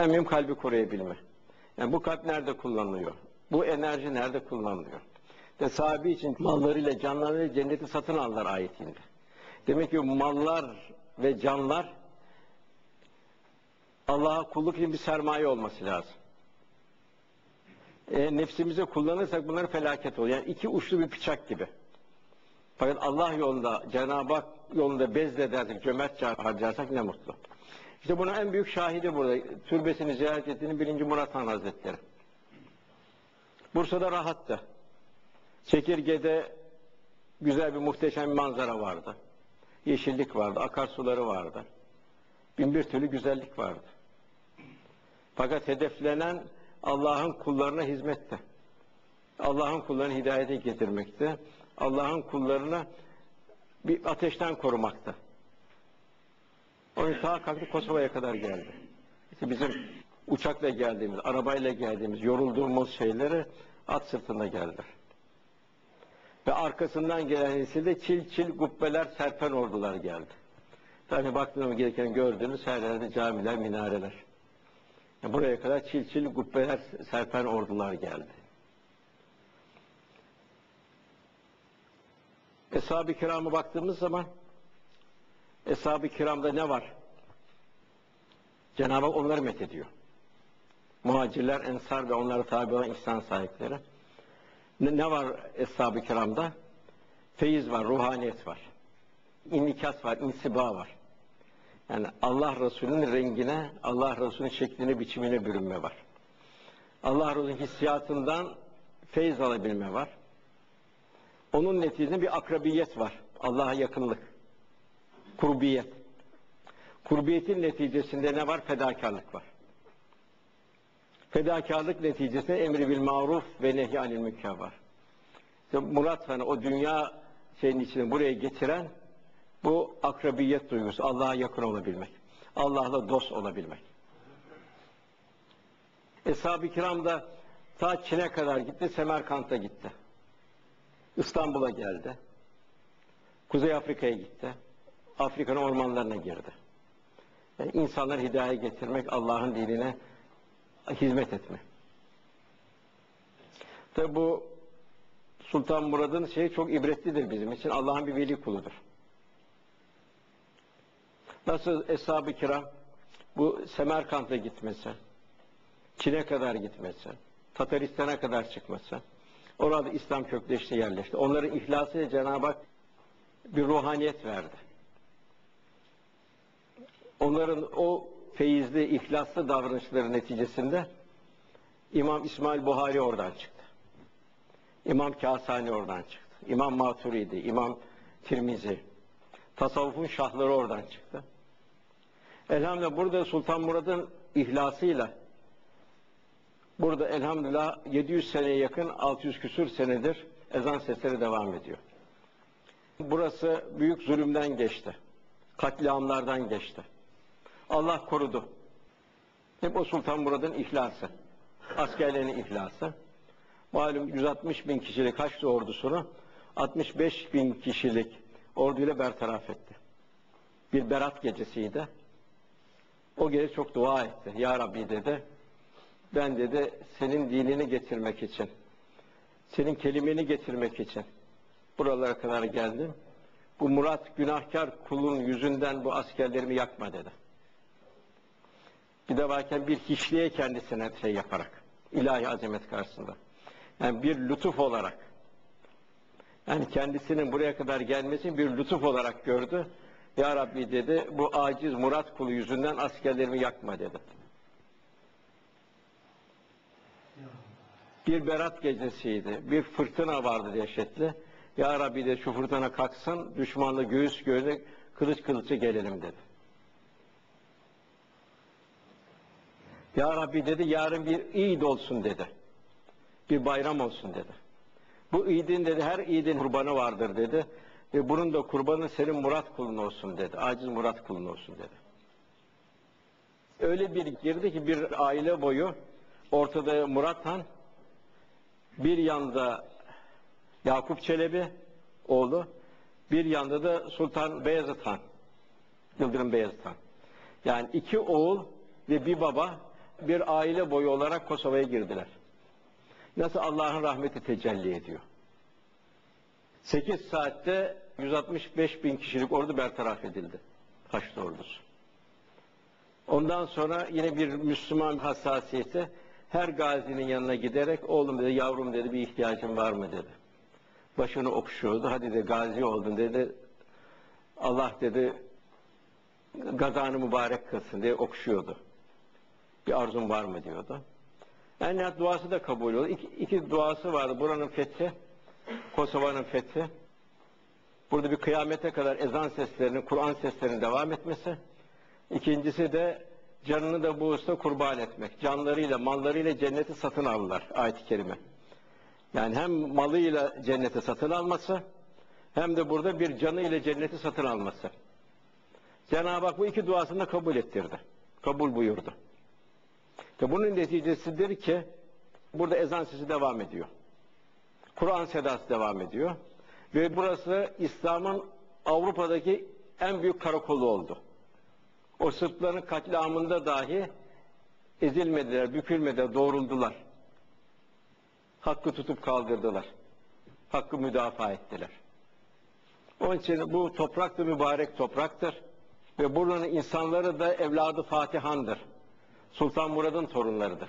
En mühim kalbi koruyabilme. Yani bu kalp nerede kullanılıyor? Bu enerji nerede kullanılıyor? Ve sahibi için mallarıyla canlarıyla cenneti satın aldılar ayetinde. Demek ki mallar ve canlar Allah'a kulluk için bir sermaye olması lazım. E, nefsimize kullanırsak bunlar felaket oluyor. Yani iki uçlu bir bıçak gibi. Fakat Allah yolunda, Cenab-ı Hak yolunda bezledersek, cömertçe harcarsak ne mutlu. İşte bunun en büyük şahidi burada. Türbesini ziyaret ettiğini birinci Murat Han Hazretleri. Bursa'da rahattı. Çekirge'de güzel bir muhteşem manzara vardı. Yeşillik vardı, akarsuları vardı. Bin bir türlü güzellik vardı. Fakat hedeflenen Allah'ın kullarına hizmette. Allah'ın kullarını hidayete getirmekte. Allah'ın kullarını bir ateşten korumakta. Onun ta kalktı Kosova'ya kadar geldi. İşte bizim uçakla geldiğimiz, arabayla geldiğimiz, yorulduğumuz şeyleri at sırtında geldi. Ve arkasından gelen nesilde çil çil gubbeler serpen ordular geldi. Tabi baktığınız gereken gördüğünüz her yerde camiler, minareler. Buraya kadar çil çil gubbeler serpen ordular geldi. Eshab-ı kirama baktığımız zaman Eshab-ı kiramda ne var? Cenab-ı Hak onları methediyor. Muhacirler, ensar ve onlara tabi olan ihsan sahipleri. Ne, ne var Eshab-ı kiramda? Feyiz var, ruhaniyet var. İnikas var, insiba var. Yani Allah Resulü'nün rengine, Allah Resulü'nün şekline, biçimine bürünme var. Allah Resulü'nün hissiyatından feyiz alabilme var. Onun neticesinde bir akrabiyet var. Allah'a yakınlık. Kurbiyet. Kurbiyetin neticesinde ne var? Fedakarlık var. Fedakarlık neticesinde emri bil maruf ve nehy anil münker var. İşte Murat Han'ı o dünya şeyin içine buraya getiren bu akrabiyet duygusu, Allah'a yakın olabilmek. Allah'la dost olabilmek. Eshab-ı kiram da ta Çin'e kadar gitti, Semerkant'a gitti. İstanbul'a geldi. Kuzey Afrika'ya gitti. Afrika'nın ormanlarına girdi. Yani insanlar hidayeye getirmek, Allah'ın dinine hizmet etmek. Tabi bu Sultan Murad'ın şeyi çok ibretlidir bizim için. Allah'ın bir veli kuludur. Nasıl Eshab-ı Kiram bu Semerkant'a gitmesi, Çin'e kadar gitmesi, Tataristan'a kadar çıkması, orada İslam kökleşti, yerleşti. Onların ihlasıyla Cenab-ı Hak bir ruhaniyet verdi. Onların o feyizli, ihlaslı davranışları neticesinde İmam İsmail Buhari oradan çıktı. İmam Kasani oradan çıktı. İmam Maturidi, İmam Tirmizi. Tasavvufun şahları oradan çıktı. Elhamdülillah burada Sultan Murad'ın ihlasıyla burada elhamdülillah 700 seneye yakın 600 küsür senedir ezan sesleri devam ediyor. Burası büyük zulümden geçti. Katliamlardan geçti. Allah korudu. Hep o Sultan Murad'ın ihlası. Askerlerin ihlası. Malum 160 bin kişilik Haçlı ordusunu 65 bin kişilik orduyla bertaraf etti. Bir berat gecesiydi. O gece çok dua etti. Ya Rabbi dedi, ben dedi senin dinini getirmek için, senin kelimeni getirmek için buralara kadar geldim. Bu Murat günahkar kulun yüzünden bu askerlerimi yakma dedi. Bir de varken bir hiçliğe kendisine şey yaparak, ilahi azamet karşısında. Yani bir lütuf olarak, yani kendisinin buraya kadar gelmesini bir lütuf olarak gördü. Ya Rabbi dedi, bu aciz Murat kulu yüzünden askerlerimi yakma dedi. Bir berat gecesiydi, bir fırtına vardı dehşetli. Ya Rabbi de şu fırtına kalksın, düşmanla göğüs göğüse kılıç kılıçı gelelim dedi. Ya Rabbi dedi, yarın bir İd olsun dedi. Bir bayram olsun dedi. Bu İd'in dedi, her İd'in kurbanı vardır dedi. Ve bunun da kurbanı senin Murat kulun olsun dedi. Aciz Murat kulun olsun dedi. Öyle bir girdi ki bir aile boyu ortada Murat Han, bir yanda Yakup Çelebi oğlu, bir yanda da Sultan Beyazıt Han, Yıldırım Beyazıt Han. Yani iki oğul ve bir baba bir aile boyu olarak Kosova'ya girdiler. Nasıl Allah'ın rahmeti tecelli ediyor. 8 saatte 165 bin kişilik ordu bertaraf edildi. Haçlı ordusu. Ondan sonra yine bir Müslüman hassasiyeti her gazinin yanına giderek oğlum dedi yavrum dedi bir ihtiyacın var mı dedi. Başını okşuyordu. Hadi de gazi oldun dedi. Allah dedi gazanı mübarek kılsın diye okşuyordu. Bir arzun var mı diyordu. En nihayet duası da kabul oldu. İki, iki duası vardı. Buranın fethi, Kosova'nın fethi. Burada bir kıyamete kadar ezan seslerinin, Kur'an seslerinin devam etmesi. İkincisi de canını da bu usta kurban etmek. Canlarıyla, mallarıyla cenneti satın aldılar ayet-i kerime. Yani hem malıyla cenneti satın alması, hem de burada bir canı ile cenneti satın alması. Cenab-ı Hak bu iki duasını kabul ettirdi. Kabul buyurdu. Ve bunun neticesidir ki burada ezan sesi devam ediyor. Kur'an sedası devam ediyor. Ve burası İslam'ın Avrupa'daki en büyük karakolu oldu. O Sırpların katliamında dahi ezilmediler, bükülmediler, doğruldular. Hakkı tutup kaldırdılar. Hakkı müdafaa ettiler. Onun için bu toprak da mübarek topraktır. Ve buranın insanları da evladı Fatihan'dır. Sultan Murad'ın torunlarıdır.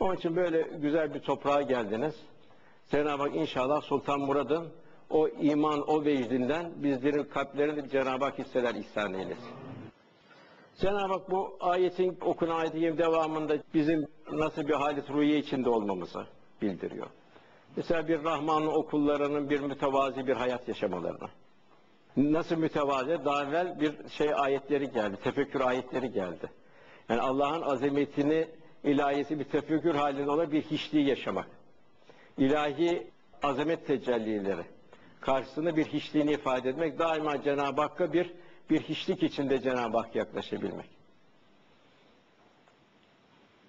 Onun için böyle güzel bir toprağa geldiniz. Cenab-ı Hak inşallah Sultan Murad'ın o iman, o vecdinden bizlerin kalplerini Cenab-ı Hak hisseler ihsan eylesin. Cenab-ı Hak bu ayetin okunan ayetin devamında bizim nasıl bir halit ruhiye içinde olmamızı bildiriyor. Mesela bir Rahman'ın okullarının bir mütevazi bir hayat yaşamalarını. Nasıl mütevazi? Daha evvel bir şey ayetleri geldi, tefekkür ayetleri geldi. Yani Allah'ın azametini, ilahiyesi bir tefekkür halinde olan bir hiçliği yaşamak. İlahi azamet tecellileri karşısında bir hiçliğini ifade etmek, daima Cenab-ı Hakk'a bir bir hiçlik içinde Cenab-ı Hak yaklaşabilmek.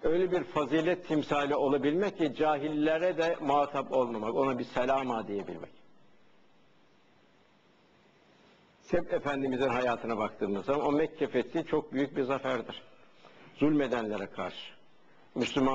Öyle bir fazilet timsali olabilmek ki cahillere de muhatap olmamak, ona bir selama diyebilmek. Seb Efendimizin hayatına baktığımız zaman o Mekke fethi çok büyük bir zaferdir. Zulmedenlere karşı. Müslüman